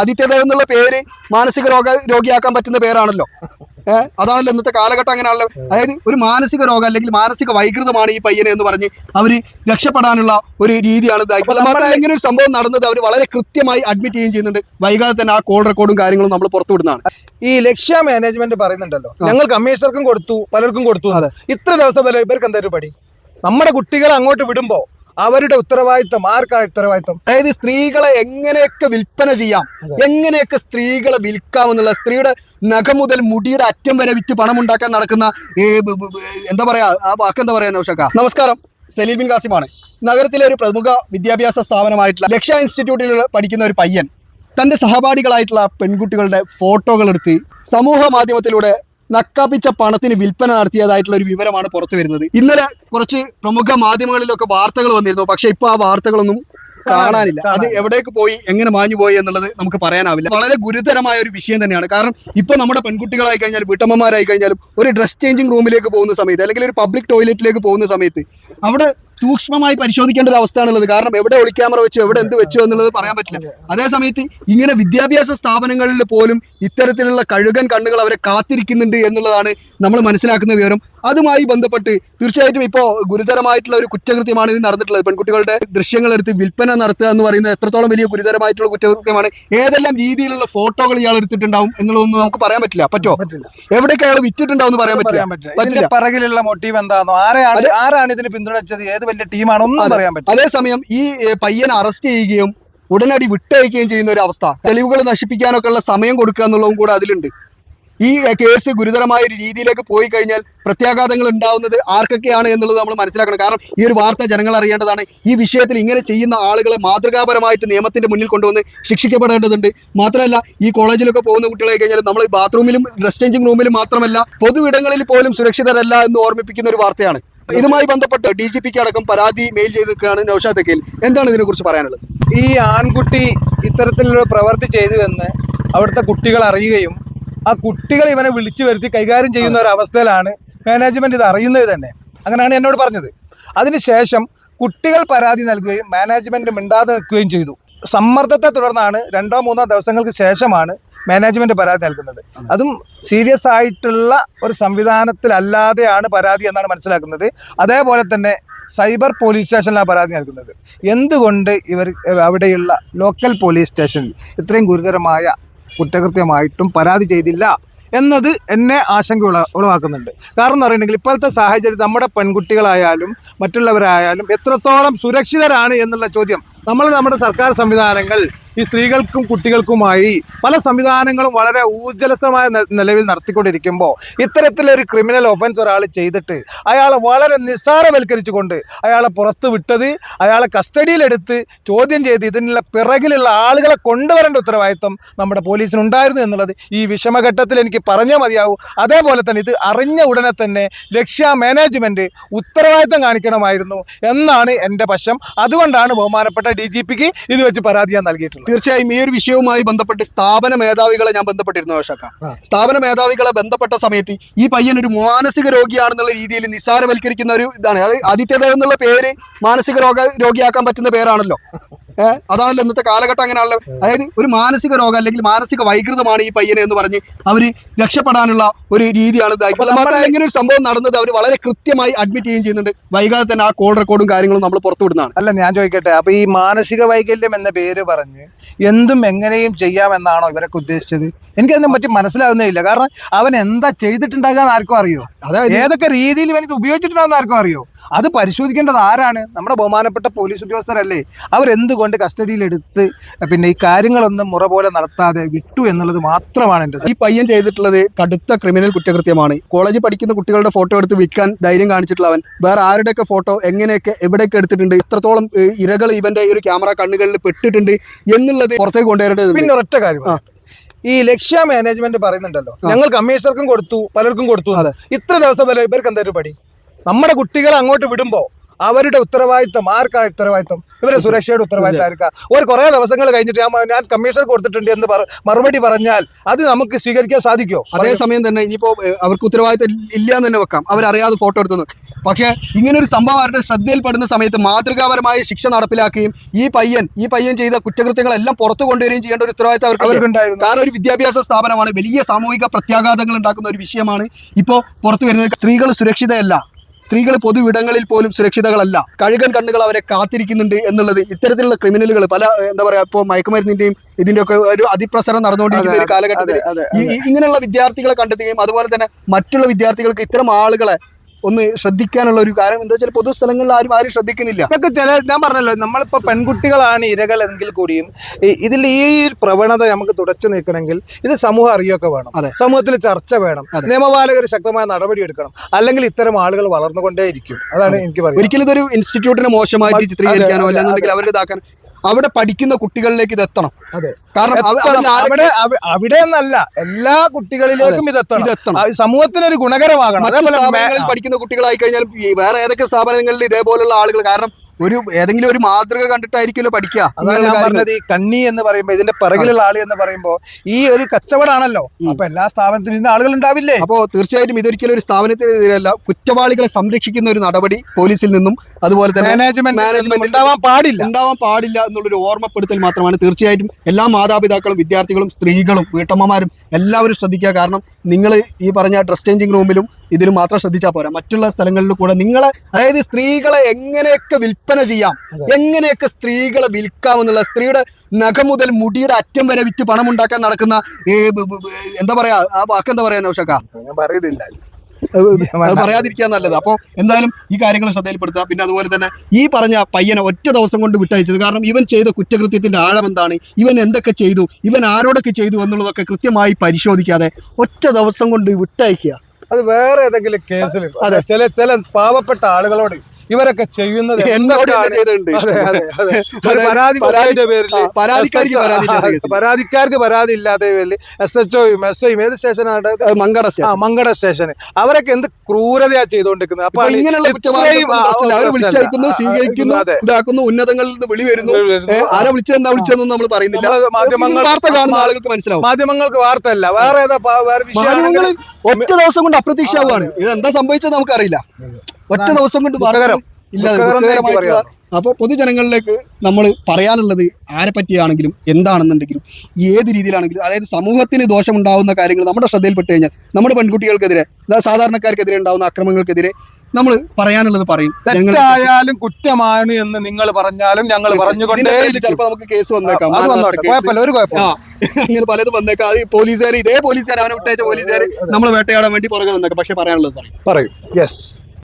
ആദിത്യദേവ് എന്നുള്ള പേര് മാനസിക രോഗ രോഗിയാക്കാൻ പറ്റുന്ന പേരാണല്ലോ. ഏഹ് അതാണല്ലോ ഇന്നത്തെ കാലഘട്ടം അങ്ങനെയാണല്ലോ. അതായത് ഒരു മാനസിക രോഗം അല്ലെങ്കിൽ മാനസിക വൈകൃതമാണ് ഈ പയ്യനെ എന്ന് പറഞ്ഞ് അവർ രക്ഷപ്പെടാനുള്ള ഒരു രീതിയാണ് ഇതാക്കിയത് മാത്രമല്ല ഇങ്ങനെ ഒരു സംഭവം നടന്നത് അവർ വളരെ കൃത്യമായി അഡ്മിറ്റ് ചെയ്യുകയും ചെയ്യുന്നുണ്ട്. വൈകാതെ തന്നെ ആ കോൾ റെക്കോർഡും കാര്യങ്ങളും നമ്മൾ പുറത്തുവിടുന്നതാണ് ഈ ലക്ഷ്യ മാനേജ്മെന്റ് പറയുന്നുണ്ടല്ലോ. ഞങ്ങൾ കമ്മീഷണർക്കും കൊടുത്തു പലർക്കും കൊടുത്തു. അതെ. ഇത്ര ദിവസം വരെ ഇവർക്ക് എന്തായാലും പടി നമ്മുടെ കുട്ടികളെ അങ്ങോട്ട് വിടുമ്പോ അവരുടെ ഉത്തരവാദിത്തം ആർക്കാണ് ഉത്തരവാദിത്തം? അതായത് സ്ത്രീകളെ എങ്ങനെയൊക്കെ വിൽപ്പന ചെയ്യാം എങ്ങനെയൊക്കെ സ്ത്രീകളെ വിൽക്കാം എന്നുള്ള സ്ത്രീയുടെ നഖം മുതൽ മുടിയുടെ അറ്റം വരെ വിറ്റ് പണം ഉണ്ടാക്കാൻ നടക്കുന്ന എന്താ പറയാ ആ വാക്ക് എന്താ പറയാ നൗഷക്ക? നമസ്കാരം സലീബിൻ കാസിമാണ്. നഗരത്തിലെ ഒരു പ്രമുഖ വിദ്യാഭ്യാസ സ്ഥാപനമായിട്ടുള്ള ലക്ഷ്യ ഇൻസ്റ്റിറ്റ്യൂട്ടിൽ പഠിക്കുന്ന ഒരു പയ്യൻ തന്റെ സഹപാഠികളായിട്ടുള്ള പെൺകുട്ടികളുടെ ഫോട്ടോകൾ എടുത്ത് സമൂഹ മാധ്യമത്തിലൂടെ നക്കാപ്പിച്ച പണത്തിന് വിൽപ്പന നടത്തിയതായിട്ടുള്ള ഒരു വിവരമാണ് പുറത്തു വരുന്നത്. ഇന്നലെ കുറച്ച് പ്രമുഖ മാധ്യമങ്ങളിലൊക്കെ വാർത്തകൾ വന്നിരുന്നു. പക്ഷെ ഇപ്പൊ ആ വാർത്തകളൊന്നും കാണാനില്ല. അത് എവിടേക്ക് പോയി എങ്ങനെ മാഞ്ഞു പോയി എന്നുള്ളത് നമുക്ക് പറയാനാവില്ല. വളരെ ഗുരുതരമായ ഒരു വിഷയം തന്നെയാണ്. കാരണം ഇപ്പൊ നമ്മുടെ പെൺകുട്ടികളായി കഴിഞ്ഞാൽ വീട്ടമ്മമാരായി കഴിഞ്ഞാലും ഒരു ഡ്രസ് ചേഞ്ചിങ് റൂമിലേക്ക് പോകുന്ന സമയത്ത് അല്ലെങ്കിൽ ഒരു പബ്ലിക് ടോയ്ലറ്റിലേക്ക് പോകുന്ന സമയത്ത് അവിടെ സൂക്ഷ്മമായി പരിശോധിക്കേണ്ട ഒരു അവസ്ഥയാണുള്ളത്. കാരണം എവിടെ ഒളിക്യാമറ വെച്ചു എവിടെ എന്ത് വെച്ചു എന്നുള്ളത് പറയാൻ പറ്റില്ല. അതേസമയത്ത് ഇങ്ങനെ വിദ്യാഭ്യാസ സ്ഥാപനങ്ങളിൽ പോലും ഇത്തരത്തിലുള്ള കഴുകൻ കണ്ണുകൾ അവരെ കാത്തിരിക്കുന്നുണ്ട് എന്നുള്ളതാണ് നമ്മൾ മനസ്സിലാക്കുന്ന വിവരം. അതുമായി ബന്ധപ്പെട്ട് തീർച്ചയായിട്ടും ഇപ്പോൾ ഗുരുതരമായിട്ടുള്ള ഒരു കുറ്റകൃത്യമാണ് ഇത് നടന്നിട്ടുള്ളത്. പെൺകുട്ടികളുടെ ദൃശ്യങ്ങൾ എടുത്ത് വിൽപ്പന നടത്തുക എന്ന് പറയുന്നത് എത്രത്തോളം വലിയ ഗുരുതരമായിട്ടുള്ള കുറ്റകൃത്യമാണ്. ഏതെല്ലാം രീതിയിലുള്ള ഫോട്ടോകൾ ഇയാൾ എടുത്തിട്ടുണ്ടാവും എന്നുള്ളതൊന്നും നമുക്ക് പറയാൻ പറ്റില്ല. പറ്റോ? എവിടെയൊക്കെ അയാൾ വിറ്റിട്ടുണ്ടാവും എന്ന് പറയാൻ പറ്റില്ല. പിറകിലുള്ള മോട്ടീവ് എന്താണോ ആരാണ് ആരാണ് ഇതിന് പിന്തുണച്ചത്? ഏത് വലിയ ടീമാണ് ഒന്നും പറയാൻ പറ്റും അതേസമയം ഈ പയ്യനെ അറസ്റ്റ് ചെയ്യുകയും ഉടനടി വിട്ടയക്കുകയും ചെയ്യുന്ന ഒരു അവസ്ഥ. തെളിവുകൾ നശിപ്പിക്കാനൊക്കെ ഉള്ള സമയം കൊടുക്കുക എന്നുള്ളതും കൂടെ അതിലുണ്ട്. ഈ കേസ് ഗുരുതരമായ ഒരു രീതിയിലേക്ക് പോയി കഴിഞ്ഞാൽ പ്രത്യാഘാതങ്ങൾ ഉണ്ടാവുന്നത് ആർക്കൊക്കെയാണ് എന്നുള്ളത് നമ്മൾ മനസ്സിലാക്കണം. കാരണം ഈ ഒരു വാർത്ത ജനങ്ങൾ അറിയേണ്ടതാണ്. ഈ വിഷയത്തിൽ ഇങ്ങനെ ചെയ്യുന്ന ആളുകളെ മാതൃകാപരമായിട്ട് നിയമത്തിന്റെ മുന്നിൽ കൊണ്ടുവന്ന് ശിക്ഷിക്കപ്പെടേണ്ടതുണ്ട്. മാത്രമല്ല ഈ കോളേജിലൊക്കെ പോകുന്ന കുട്ടികളെ കഴിഞ്ഞാൽ നമ്മൾ ബാത്റൂമിലും ഡ്രസ് ചേഞ്ചിങ് റൂമിലും മാത്രമല്ല പൊതു ഇടങ്ങളിൽ പോലും സുരക്ഷിതരല്ല എന്ന് ഓർമ്മിപ്പിക്കുന്ന ഒരു വാർത്തയാണ്. ഇതുമായി ബന്ധപ്പെട്ട് ഡി ജി പിക്ക് അടക്കം പരാതി മെയിൽ ചെയ്തിരിക്കുകയാണ് നൌഷാദ് അഖിൽ. എന്താണ് ഇതിനെക്കുറിച്ച് പറയാനുള്ളത്? ഈ ആൺകുട്ടി ഇത്തരത്തിലുള്ള പ്രവൃത്തി ചെയ്തു എന്ന് അവിടുത്തെ കുട്ടികൾ അറിയുകയും ആ കുട്ടികൾ ഇവനെ വിളിച്ചു വരുത്തി കൈകാര്യം ചെയ്യുന്ന ഒരു അവസ്ഥയിലാണ് മാനേജ്മെന്റ് ഇത് അറിയുന്നത് തന്നെ. അങ്ങനെയാണ് എന്നോട് പറഞ്ഞത്. അതിനുശേഷം കുട്ടികൾ പരാതി നൽകുകയും മാനേജ്മെന്റ് മിണ്ടാതെ നിൽക്കുകയും ചെയ്തു. സമ്മർദ്ദത്തെ തുടർന്നാണ് രണ്ടോ മൂന്നോ ദിവസങ്ങൾക്ക് ശേഷമാണ് മാനേജ്മെന്റ് പരാതി നൽകുന്നത്. അതും സീരിയസ് ആയിട്ടുള്ള ഒരു സംവിധാനത്തിലല്ലാതെയാണ് പരാതി എന്നാണ് മനസ്സിലാക്കുന്നത്. അതേപോലെ തന്നെ സൈബർ പോലീസ് സ്റ്റേഷനിലാണ് പരാതി നൽകുന്നത്. എന്തുകൊണ്ട് ഇവർ അവിടെയുള്ള ലോക്കൽ പോലീസ് സ്റ്റേഷനിൽ ഇത്രയും ഗുരുതരമായ കുറ്റകൃത്യമായിട്ടും പരാതി ചെയ്തില്ല എന്നത് എന്നെ ആശങ്ക ഉള ഉളവാക്കുന്നുണ്ട്. കാരണം എന്ന് പറയുന്നെങ്കിൽ ഇപ്പോഴത്തെ സാഹചര്യം നമ്മുടെ പെൺകുട്ടികളായാലും മറ്റുള്ളവരായാലും എത്രത്തോളം സുരക്ഷിതരാണ് എന്നുള്ള ചോദ്യം. നമ്മൾ നമ്മുടെ സർക്കാർ സംവിധാനങ്ങൾ ഈ സ്ത്രീകൾക്കും കുട്ടികൾക്കുമായി പല സംവിധാനങ്ങളും വളരെ ഊർജലസമായ നിലവിൽ നടത്തിക്കൊണ്ടിരിക്കുമ്പോൾ ഇത്തരത്തിലൊരു ക്രിമിനൽ ഒഫൻസ് ഒരാൾ ചെയ്തിട്ട് അയാളെ വളരെ നിസ്സാരവൽക്കരിച്ചുകൊണ്ട് അയാളെ പുറത്ത് വിട്ടത് അയാളെ കസ്റ്റഡിയിലെടുത്ത് ചോദ്യം ചെയ്ത് ഇതിനുള്ള പിറകിലുള്ള ആളുകളെ കൊണ്ടുവരേണ്ട ഉത്തരവാദിത്വം നമ്മുടെ പോലീസിനുണ്ടായിരുന്നു എന്നുള്ളത് ഈ വിഷമഘട്ടത്തിൽ എനിക്ക് പറഞ്ഞാൽ മതിയാവും. അതേപോലെ തന്നെ ഇത് അറിഞ്ഞ ഉടനെ തന്നെ ലക്ഷ്യ മാനേജ്മെന്റ് ഉത്തരവാദിത്തം കാണിക്കണമായിരുന്നു എന്നാണ് എന്റെ പക്ഷം അതുകൊണ്ടാണ് ബഹുമാനപ്പെട്ട ഡി ജി പിക്ക് ഇത് വെച്ച് പരാതി ഞാൻ നൽകിയിട്ടുള്ളത്. തീർച്ചയായും ഈ ഒരു വിഷയവുമായി ബന്ധപ്പെട്ട് സ്ഥാപന മേധാവികളെ ഞാൻ ബന്ധപ്പെട്ടിരുന്നു ഷക്ക സ്ഥാപന മേധാവികളെ ബന്ധപ്പെട്ട സമയത്ത് ഈ പയ്യൻ ഒരു മാനസിക രോഗിയാണെന്നുള്ള രീതിയിൽ നിസ്സാരവൽക്കരിക്കുന്ന ഒരു ഇതാണ്. അത് ആദിത്യദേവ് എന്നുള്ള പേര് മാനസിക രോഗ രോഗിയാക്കാൻ പറ്റുന്ന പേരാണല്ലോ. അതാണല്ലോ ഇന്നത്തെ കാലഘട്ടം അങ്ങനെയാണല്ലോ. അതായത് ഒരു മാനസിക രോഗം അല്ലെങ്കിൽ മാനസിക വൈകൃതമാണ് ഈ പയ്യനെ എന്ന് പറഞ്ഞ് അവർ രക്ഷപ്പെടാനുള്ള ഒരു രീതിയാണ് മാത്രമല്ല ഇങ്ങനെ ഒരു സംഭവം നടന്നത് അവർ വളരെ കൃത്യമായി അഡ്മിറ്റ് ചെയ്യുകയും ചെയ്യുന്നുണ്ട്. വൈകാതെ തന്നെ ആ കോൾ റെക്കോർഡും കാര്യങ്ങളും നമ്മൾ പുറത്തു വിടുന്നതാണ്. അല്ല ഞാൻ ചോദിക്കട്ടെ അപ്പൊ ഈ മാനസിക വൈകല്യം എന്ന പേര് പറഞ്ഞ് എന്തും എങ്ങനെയും ചെയ്യാമെന്നാണോ ഇവരൊക്കെ ഉദ്ദേശിച്ചത്? എനിക്കതിനെ പറ്റി മനസ്സിലാവുന്നേയില്ല. കാരണം അവൻ എന്താ ചെയ്തിട്ടുണ്ടാകാന്ന് ആർക്കും അറിയോ? അതായത് ഏതൊക്കെ രീതിയിൽ ഇവൻ ഇത് ഉപയോഗിച്ചിട്ടുണ്ടാകുന്ന ആർക്കും അറിയോ? അത് പരിശോധിക്കേണ്ടത് ആരാണ്? നമ്മുടെ ബഹുമാനപ്പെട്ട പോലീസ് ഉദ്യോഗസ്ഥരല്ലേ? അവരെന്തുകൊണ്ട് കസ്റ്റഡിയിലെടുത്ത് പിന്നെ ഈ കാര്യങ്ങളൊന്നും മുറ പോലെ നടത്താതെ വിട്ടു എന്നുള്ളത് മാത്രമാണ് എന്റെ ഈ പയ്യൻ ചെയ്തിട്ടുള്ളത് കടുത്ത ക്രിമിനൽ കുറ്റകൃത്യമാണ്. കോളേജിൽ പഠിക്കുന്ന കുട്ടികളുടെ ഫോട്ടോ എടുത്ത് വിൽക്കാൻ ധൈര്യം കാണിച്ചിട്ടുള്ള അവൻ വേറെ ആരുടെയൊക്കെ ഫോട്ടോ എങ്ങനെയൊക്കെ എവിടെയൊക്കെ എടുത്തിട്ടുണ്ട്? ഇത്രത്തോളം ഇരകൾ ഇവന്റെ ഈ ഒരു ക്യാമറ കണ്ണുകളിൽ പെട്ടിട്ടുണ്ട് എന്നുള്ളത് പുറത്തേക്ക് കൊണ്ടുവരേണ്ടത് പിന്നെ ഒരൊറ്റ കാര്യം. ഈ ലക്ഷ്യ മാനേജ്മെന്റ് പറയുന്നുണ്ടല്ലോ. ഞങ്ങൾ കമ്മീഷണർക്കും കൊടുത്തു പലർക്കും കൊടുത്തു. ഇത്ര ദിവസം വരെ ഇവർക്ക് എന്തായാലും പടി നമ്മുടെ കുട്ടികളെ അങ്ങോട്ട് വിടുമ്പോൾ അവരുടെ ഉത്തരവാദിത്തം ആർക്കാ ഉത്തരവാദിത്തം? ഇവരെ സുരക്ഷയുടെ ഉത്തരവാദിത്തം ആർക്കാ? ഒരു കുറേ ദിവസങ്ങൾ കഴിഞ്ഞിട്ട് ഞാൻ ഞാൻ കമ്മീഷൻ കൊടുത്തിട്ടുണ്ട് എന്ന് മറുപടി പറഞ്ഞാൽ അത് നമുക്ക് സ്വീകരിക്കാൻ സാധിക്കുമോ? അതേസമയം തന്നെ ഇനിയിപ്പോ ഏഹ്, അവർക്ക് ഉത്തരവാദിത്തം ഇല്ല എന്ന് തന്നെ വെക്കാം. അവരറിയാതെ ഫോട്ടോ എടുത്തു പക്ഷേ ഇങ്ങനെ ഒരു സംഭവം അവരുടെ ശ്രദ്ധയിൽപ്പെടുന്ന സമയത്ത് മാതൃകാപരമായ ശിക്ഷ നടപ്പിലാക്കുകയും ഈ പയ്യൻ ഈ പയ്യൻ ചെയ്ത കുറ്റകൃത്യങ്ങളെല്ലാം പുറത്തു കൊണ്ടുവരികയും ചെയ്യേണ്ട ഒരു ഉത്തരവാദിത്തം അവർക്ക് അവർക്കുണ്ടായിരുന്നു. കാരണം ഒരു വിദ്യാഭ്യാസ സ്ഥാപനമാണ്. വലിയ സാമൂഹിക പ്രത്യാഘാതങ്ങൾ ഉണ്ടാക്കുന്ന ഒരു വിഷയമാണ്. ഇപ്പോൾ പുറത്തു വരുന്നത് സ്ത്രീകൾ സുരക്ഷിതയല്ല. സ്ത്രീകൾ പൊതുവിടങ്ങളിൽ പോലും സുരക്ഷിതകളല്ല. കഴുകൻ കണ്ണുകൾ അവരെ കാത്തിരിക്കുന്നുണ്ട് എന്നുള്ളത് ഇത്തരത്തിലുള്ള ക്രിമിനലുകൾ പല എന്താ പറയാ ഇപ്പോൾ മയക്കുമരുന്നിന്റെയും ഇതിന്റെ ഒക്കെ ഒരു അതിപ്രസരം നടന്നുകൊണ്ടിരിക്കുന്ന ഒരു കാലഘട്ടത്തിൽ ഇങ്ങനെയുള്ള വിദ്യാർത്ഥികളെ കണ്ടെത്തുകയും അതുപോലെ തന്നെ മറ്റുള്ള വിദ്യാർത്ഥികൾക്ക് ഇത്തരം ആളുകളെ ഒന്ന് ശ്രദ്ധിക്കാനുള്ള ഒരു കാര്യം എന്താ വെച്ചാൽ പൊതുസ്ഥലങ്ങളിൽ ആരും ആരും ശ്രദ്ധിക്കുന്നില്ല. ഇതൊക്കെ ചില ഞാൻ പറഞ്ഞല്ലോ നമ്മളിപ്പോ പെൺകുട്ടികളാണ് ഇരകൾ എങ്കിൽ കൂടിയും ഇതിൽ ഈ പ്രവണത നമുക്ക് തുടച്ചു നീക്കണമെങ്കിൽ ഇത് സമൂഹം അറിയൊക്കെ വേണം. അതെ. സമൂഹത്തിൽ ചർച്ച വേണം. നിയമപാലകർ ശക്തമായ നടപടി എടുക്കണം. അല്ലെങ്കിൽ ഇത്തരം ആളുകൾ വളർന്നുകൊണ്ടേയിരിക്കും. അതാണ് എനിക്ക് പറയുന്നത് ഒരിക്കലും ഇതൊരു ഇൻസ്റ്റിറ്റ്യൂട്ടിനെ മോശമായിട്ട് ചിത്രീകരിക്കാനോ അല്ലെന്നുണ്ടെങ്കിൽ അവരുടെ ഇതാക്കാൻ അവിടെ പഠിക്കുന്ന കുട്ടികളിലേക്ക് ഇത് എത്തണം. അതെ. കാരണം എത്തണം. അവിടെ അവ- അവിടെ എന്നല്ല എല്ലാ കുട്ടികളിലേക്കും ഇത് ഇതെത്തണം. അത് സമൂഹത്തിനൊരു ഗുണകരമാകണം. പഠിക്കുന്ന കുട്ടികളായി കഴിഞ്ഞാൽ വേറെ ഏതൊക്കെ സ്ഥാപനങ്ങളിൽ ഇതേപോലുള്ള ആളുകൾ കാരണം ഒരു ഏതെങ്കിലും ഒരു മാതൃക കണ്ടിട്ടായിരിക്കുമല്ലോ പഠിക്കുക അതാണ് ഞാൻ പറഞ്ഞത് ഈ കണ്ണി എന്ന് പറയുമ്പോ ഇതിന്റെ പിറകിലുള്ള ആൾ എന്ന് പറയുമ്പോ ഈ ഒരു കച്ചവടമാണല്ലോ അപ്പൊ എല്ലാ സ്ഥാപനത്തിലും ഇന്ന് ആളുകൾ ഉണ്ടാവില്ലേ? അപ്പോ തീർച്ചയായിട്ടും ഇതൊരിക്കലും ഒരു സ്ഥാപനത്തിനെതിരല്ല. കുറ്റവാളികളെ സംരക്ഷിക്കുന്ന ഒരു നടപടി പോലീസിൽ നിന്നും അതുപോലെ തന്നെ മാനേജ്മെന്റ് മാനേജ്മെന്റിൽ ഉണ്ടാവാൻ പാടില്ല. ഉണ്ടാവാൻ പാടില്ല എന്നുള്ളൊരു ഓർമ്മപ്പെടുത്തൽ മാത്രമാണ്. തീർച്ചയായിട്ടും എല്ലാ മാതാപിതാക്കളും വിദ്യാർത്ഥികളും സ്ത്രീകളും വീട്ടമ്മമാരും എല്ലാവരും ശ്രദ്ധിക്കുക. കാരണം നിങ്ങൾ ഈ പറഞ്ഞ ഡ്രസ് ചേഞ്ചിങ് റൂമിലും ഇതിലും മാത്രം ശ്രദ്ധിച്ചാൽ പോരാ. മറ്റുള്ള സ്ഥലങ്ങളിലും കൂടെ നിങ്ങളെ അതായത് സ്ത്രീകളെ എങ്ങനെയൊക്കെ വിൽപ്പന ചെയ്യാം. എങ്ങനെയൊക്കെ സ്ത്രീകളെ വിൽക്കാമെന്നുള്ള സ്ത്രീയുടെ നഖം മുതൽ മുടിയുടെ അറ്റം വരെ വിറ്റ് പണം ഉണ്ടാക്കാൻ നടക്കുന്ന എന്താ പറയാ ആ വാക്കെന്താ പറയാ നൗഷക്ക? പറയുന്നില്ല. പറയാതിരിക്കാൻ നല്ലത്. അപ്പോൾ എന്തായാലും ഈ കാര്യങ്ങൾ ശ്രദ്ധയിൽപ്പെടുത്തുക. പിന്നെ അതുപോലെ തന്നെ ഈ പറഞ്ഞ പയ്യനെ ഒറ്റ ദിവസം കൊണ്ട് വിട്ടയച്ചത് കാരണം ഇവൻ ചെയ്ത കുറ്റകൃത്യത്തിന്റെ ആഴം എന്താണ്? ഇവൻ എന്തൊക്കെ ചെയ്തു? ഇവൻ ആരോടൊക്കെ ചെയ്തു എന്നുള്ളതൊക്കെ കൃത്യമായി പരിശോധിക്കാതെ ഒറ്റ ദിവസം കൊണ്ട് വിട്ടയക്കുക. അത് വേറെ ഏതെങ്കിലും കേസിൽ അതെ. ചില ചില പാവപ്പെട്ട ആളുകളോട് ഇവരൊക്കെ ചെയ്യുന്നത് എന്നോട് പരാതിക്കാർക്ക് പരാതി ഇല്ലാത്ത പേരിൽ എസ് എച്ച് ഒയും എസ് ഐയും ഏത് സ്റ്റേഷനാണ്? മങ്കട ആ മങ്കട സ്റ്റേഷൻ അവരൊക്കെ എന്ത് ക്രൂരതയാ ചെയ്തുകൊണ്ടിരിക്കുന്നത് അപ്പൊ ഇങ്ങനെയുള്ള വിളിച്ചയക്കുന്നു സ്വീകരിക്കുന്നു ഇതാക്കുന്നു ഉന്നതങ്ങളിൽ നിന്ന് വിളി വരുന്നു. ആരാ വിളിച്ചത് എന്താ വിളിച്ചതെന്നും നമ്മൾ പറയുന്നില്ല. മാധ്യമങ്ങൾ- വാർത്ത കാണുന്ന ആളുകൾക്ക് മനസ്സിലാവും. മാധ്യമങ്ങൾക്ക് വാർത്തയല്ല. വേറെ ഏതാ വേറെ ഒറ്റ ദിവസം കൊണ്ട് അപ്രതീക്ഷ ആവുകയാണ് ഇത് എന്താ സംഭവിച്ചത് നമുക്കറിയില്ല. ഒറ്റ ദിവസം കൊണ്ട് അപ്പൊ അപ്പോൾ പൊതുജനങ്ങളിലേക്ക് നമ്മൾ പറയാനുള്ളത് ആരെ പറ്റിയാണെങ്കിലും എന്താണെന്നുണ്ടെങ്കിലും ഏത് രീതിയിലാണെങ്കിലും അതായത് സമൂഹത്തിന് ദോഷമുണ്ടാവുന്ന കാര്യങ്ങൾ നമ്മുടെ ശ്രദ്ധയിൽപ്പെട്ട് കഴിഞ്ഞാൽ നമ്മുടെ പെൺകുട്ടികൾക്കെതിരെ സാധാരണക്കാർക്കെതിരെ ഉണ്ടാവുന്ന അക്രമങ്ങൾക്കെതിരെ നമ്മൾ പറയാനുള്ളത് പറയും. തെറ്റായാലും കുറ്റമാണ് എന്ന് നിങ്ങൾ പറഞ്ഞാലും ഞങ്ങൾ പറഞ്ഞുകൊണ്ടേ ചിലപ്പോൾ നമുക്ക് കേസ് വന്നേക്കാം. ഒരു അങ്ങനെ പലതും വന്നേക്കാം. അത് പോലീസുകാർ ഇതേ പോലീസുകാർ അവനെ വിട്ടയച്ച പോലീസുകാർ നമ്മൾ വേട്ടയാടാൻ വേണ്ടി പുറകെ വന്നേക്കാം. പക്ഷെ പറയാനുള്ളത് പറയും. പറയും. യെസ്